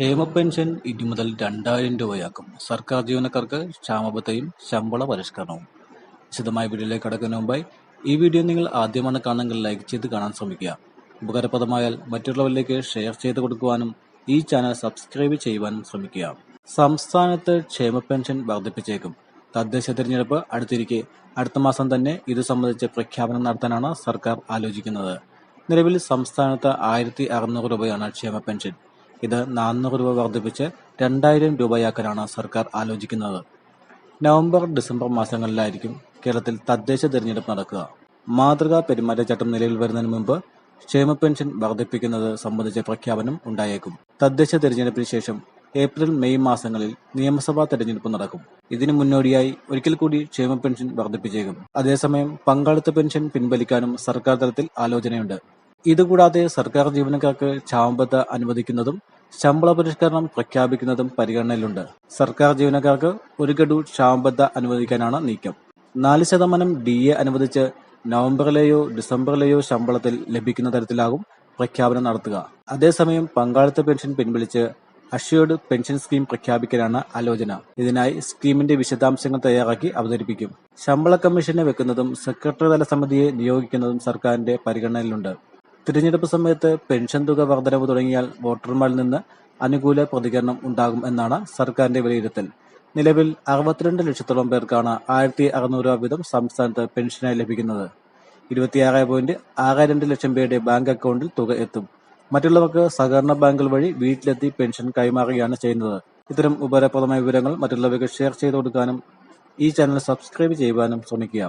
ക്ഷേമ പെൻഷൻ ഇനി മുതൽ രണ്ടായിരം രൂപയാക്കും. സർക്കാർ ജീവനക്കാർക്ക് ക്ഷാമബത്തയും ശമ്പള പരിഷ്കരണവും. വിശദമായ വീഡിയോയിലേക്ക് കടക്കുന്നതിന് മുമ്പായി ഈ വീഡിയോ നിങ്ങൾ ആദ്യമാണ് കാണുമെങ്കിൽ ലൈക്ക് ചെയ്ത് കാണാൻ ശ്രമിക്കുക. ഉപകാരപ്രദമായാൽ മറ്റുള്ളവരിലേക്ക് ഷെയർ ചെയ്ത് കൊടുക്കുവാനും ഈ ചാനൽ സബ്സ്ക്രൈബ് ചെയ്യുവാനും ശ്രമിക്കുക. സംസ്ഥാനത്ത് ക്ഷേമ പെൻഷൻ വർദ്ധിപ്പിച്ചേക്കും. തദ്ദേശ തിരഞ്ഞെടുപ്പ് അടുത്തിരിക്കെ അടുത്ത മാസം തന്നെ ഇത് സംബന്ധിച്ച് പ്രഖ്യാപനം നടത്താനാണ് സർക്കാർ ആലോചിക്കുന്നത്. നിലവിൽ സംസ്ഥാനത്ത് ആയിരത്തി അറുന്നൂറ് രൂപയാണ് ക്ഷേമ പെൻഷൻ. ഇത് നാനൂറ് രൂപ വർദ്ധിപ്പിച്ച് രണ്ടായിരം രൂപയാക്കാനാണ് സർക്കാർ ആലോചിക്കുന്നത്. നവംബർ ഡിസംബർ മാസങ്ങളിലായിരിക്കും കേരളത്തിൽ തദ്ദേശ തിരഞ്ഞെടുപ്പ് നടക്കുക. മാതൃകാ പെരുമാറ്റച്ചട്ടം നിലവിൽ വരുന്നതിന് മുമ്പ് ക്ഷേമ പെൻഷൻ വർദ്ധിപ്പിക്കുന്നത് സംബന്ധിച്ച പ്രഖ്യാപനം ഉണ്ടായേക്കും. തദ്ദേശ തിരഞ്ഞെടുപ്പിന് ശേഷം ഏപ്രിൽ മെയ് മാസങ്ങളിൽ നിയമസഭാ തെരഞ്ഞെടുപ്പ് നടക്കും. ഇതിനു മുന്നോടിയായി ഒരിക്കൽ കൂടി ക്ഷേമ പെൻഷൻ വർദ്ധിപ്പിച്ചേക്കും. അതേസമയം പങ്കാളിത്ത പെൻഷൻ പിൻവലിക്കാനും സർക്കാർ തലത്തിൽ ആലോചനയുണ്ട്. ഇതുകൂടാതെ സർക്കാർ ജീവനക്കാർക്ക് ക്ഷാമബത്ത അനുവദിക്കുന്നതും ശമ്പള പരിഷ്കരണം പ്രഖ്യാപിക്കുന്നതും പരിഗണനയിലുണ്ട്. സർക്കാർ ജീവനക്കാർക്ക് ഒരു ഗഡു ക്ഷാമബത്ത അനുവദിക്കാനാണ് നീക്കം. നാല് ശതമാനം ഡി എ അനുവദിച്ച് നവംബറിലെയോ ഡിസംബറിലെയോ ശമ്പളത്തിൽ ലഭിക്കുന്ന തരത്തിലാകും പ്രഖ്യാപനം നടത്തുക. അതേസമയം പങ്കാളിത്ത പെൻഷൻ പിൻവലിച്ച് അഷ്വേർഡ് പെൻഷൻ സ്കീം പ്രഖ്യാപിക്കാനാണ് ആലോചന. ഇതിനായി സ്കീമിന്റെ വിശദാംശങ്ങൾ തയ്യാറാക്കി അവതരിപ്പിക്കും. ശമ്പള കമ്മീഷനെ വെക്കുന്നതും സെക്രട്ടറി തല സമിതിയെ നിയോഗിക്കുന്നതും സർക്കാരിന്റെ പരിഗണനയിലുണ്ട്. തിരഞ്ഞെടുപ്പ് സമയത്ത് പെൻഷൻ തുക വർധനവ് തുടങ്ങിയാൽ വോട്ടർമാരിൽ നിന്ന് അനുകൂല പ്രതികരണം ഉണ്ടാകും എന്നാണ് സർക്കാരിന്റെ വിലയിരുത്തൽ. നിലവിൽ അറുപത്തിരണ്ട് ലക്ഷത്തോളം പേർക്കാണ് ആയിരത്തി അറുന്നൂറ് രൂപ വീതം സംസ്ഥാനത്ത് പെൻഷനായി ലഭിക്കുന്നത്. ഇരുപത്തിയാറ് പോയിന്റ് ആറ് രണ്ട് ലക്ഷം പേരുടെ ബാങ്ക് അക്കൗണ്ടിൽ തുക എത്തും. മറ്റുള്ളവർക്ക് സഹകരണ ബാങ്കുകൾ വഴി വീട്ടിലെത്തി പെൻഷൻ കൈമാറുകയാണ് ചെയ്യുന്നത്. ഇത്തരം ഉപകാരപ്രദമായ വിവരങ്ങൾ മറ്റുള്ളവർക്ക് ഷെയർ ചെയ്തു കൊടുക്കാനും ഈ ചാനൽ സബ്സ്ക്രൈബ് ചെയ്യുവാനും ശ്രമിക്കുക.